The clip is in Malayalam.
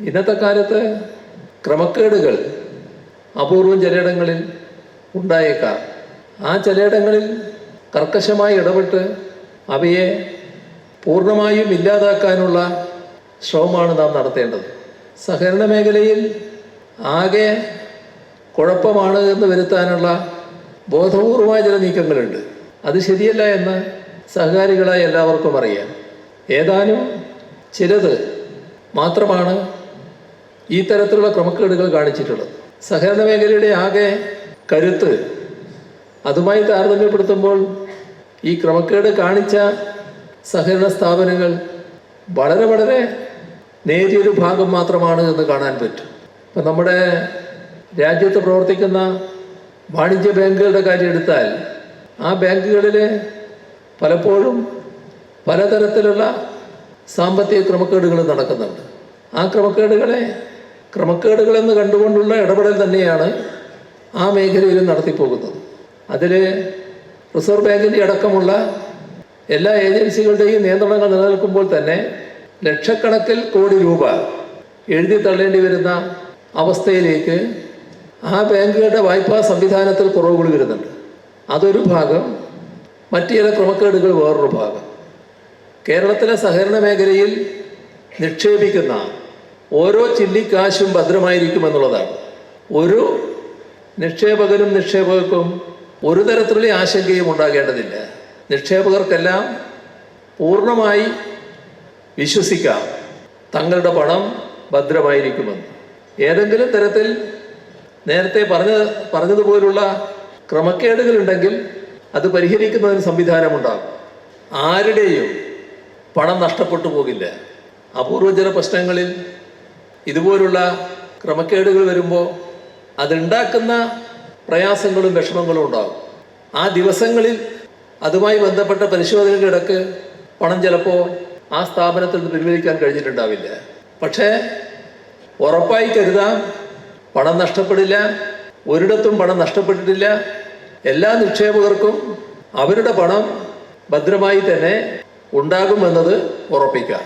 ഇന്നത്തെ കാലത്ത് ക്രമക്കേടുകൾ അപൂർവം ചിലയിടങ്ങളിൽ ഉണ്ടായേക്കാം. ആ ചിലയിടങ്ങളിൽ കർക്കശമായി ഇടപെട്ട് അവയെ പൂർണമായും ഇല്ലാതാക്കാനുള്ള ശ്രമമാണ് നാം നടത്തേണ്ടത്. സഹകരണ മേഖലയിൽ ആകെ കുഴപ്പമാണ് എന്ന് വരുത്താനുള്ള ബോധപൂർവമായ ചില നീക്കങ്ങളുണ്ട്. അത് ശരിയല്ല എന്ന് സഹകാരികളായ എല്ലാവർക്കും അറിയാം. ഏതാനും ചിലത് മാത്രമാണ് ഈ തരത്തിലുള്ള ക്രമക്കേടുകൾ കാണിച്ചിട്ടുള്ളത്. സഹകരണ മേഖലയുടെ ആകെ കരുത്ത് അതുമായി താരതമ്യപ്പെടുത്തുമ്പോൾ ഈ ക്രമക്കേട് കാണിച്ച സഹകരണ സ്ഥാപനങ്ങൾ വളരെ വളരെ നേരിയൊരു ഭാഗം മാത്രമാണ് എന്ന് കാണാൻ പറ്റും. ഇപ്പം നമ്മുടെ രാജ്യത്ത് പ്രവർത്തിക്കുന്ന വാണിജ്യ ബാങ്കുകളുടെ കാര്യം എടുത്താൽ ആ ബാങ്കുകളിൽ പലപ്പോഴും പലതരത്തിലുള്ള സാമ്പത്തിക ക്രമക്കേടുകൾ നടക്കുന്നുണ്ട്. ആ ക്രമക്കേടുകളെ ക്രമക്കേടുകളെന്ന് കണ്ടുകൊണ്ടുള്ള ഇടപെടൽ തന്നെയാണ് ആ മേഖലയിലും നടത്തിപ്പോകുന്നത്. അതിൽ റിസർവ് ബാങ്കിന്റെ അടക്കമുള്ള എല്ലാ ഏജൻസികളുടെയും നിയന്ത്രണങ്ങൾ നിലനിൽക്കുമ്പോൾ തന്നെ ലക്ഷക്കണക്കിൽ കോടി രൂപ എഴുതി തള്ളേണ്ടി വരുന്ന അവസ്ഥയിലേക്ക് ആ ബാങ്കുകളുടെ വായ്പാ സംവിധാനത്തിൽ കുറവുകൾ വരുന്നുണ്ട്. അതൊരു ഭാഗം മറ്റു ചില ക്രമക്കേടുകൾ വേറൊരു ഭാഗം. കേരളത്തിലെ സഹകരണ മേഖലയിൽ നിക്ഷേപിക്കുന്ന ഓരോ ചില്ലിക്കാശും ഭദ്രമായിരിക്കും എന്നുള്ളതാണ് ഒരു നിക്ഷേപകനും നിക്ഷേപകർക്കും ഒരു തരത്തിലുള്ള ആശങ്കയും ഉണ്ടാകേണ്ടതില്ല. നിക്ഷേപകർക്കെല്ലാം പൂർണമായി വിശ്വസിക്കാം. തങ്ങളുടെ പണം ഭദ്രമായിരിക്കുമെന്ന്. ഏതെങ്കിലും തരത്തിൽ നേരത്തെ പറഞ്ഞ പറഞ്ഞതുപോലുള്ള ക്രമക്കേടുകൾ ഉണ്ടെങ്കിൽ അത് പരിഹരിക്കുന്നതിന് സംവിധാനമുണ്ടാകും. ആരുടെയും പണം നഷ്ടപ്പെട്ടു പോകില്ല. അപൂർവജന പ്രശ്നങ്ങളിൽ ഇതുപോലുള്ള ക്രമക്കേടുകൾ വരുമ്പോൾ അതുണ്ടാക്കുന്ന പ്രയാസങ്ങളും വിഷമങ്ങളും ഉണ്ടാകും. ആ ദിവസങ്ങളിൽ അതുമായി ബന്ധപ്പെട്ട പരിശോധനയുടെ ഇടയ്ക്ക് പണം ചിലപ്പോൾ ആ സ്ഥാപനത്തിൽ നിന്ന് പിൻവലിക്കാൻ കഴിഞ്ഞിട്ടുണ്ടാവില്ല. പക്ഷേ ഉറപ്പായി കരുതാം പണം നഷ്ടപ്പെടില്ല ഒരിടത്തും പണം നഷ്ടപ്പെട്ടിട്ടില്ല. എല്ലാ നിക്ഷേപകർക്കും അവരുടെ പണം ഭദ്രമായി തന്നെ ഉണ്ടാകുമെന്നത് ഉറപ്പിക്കാം.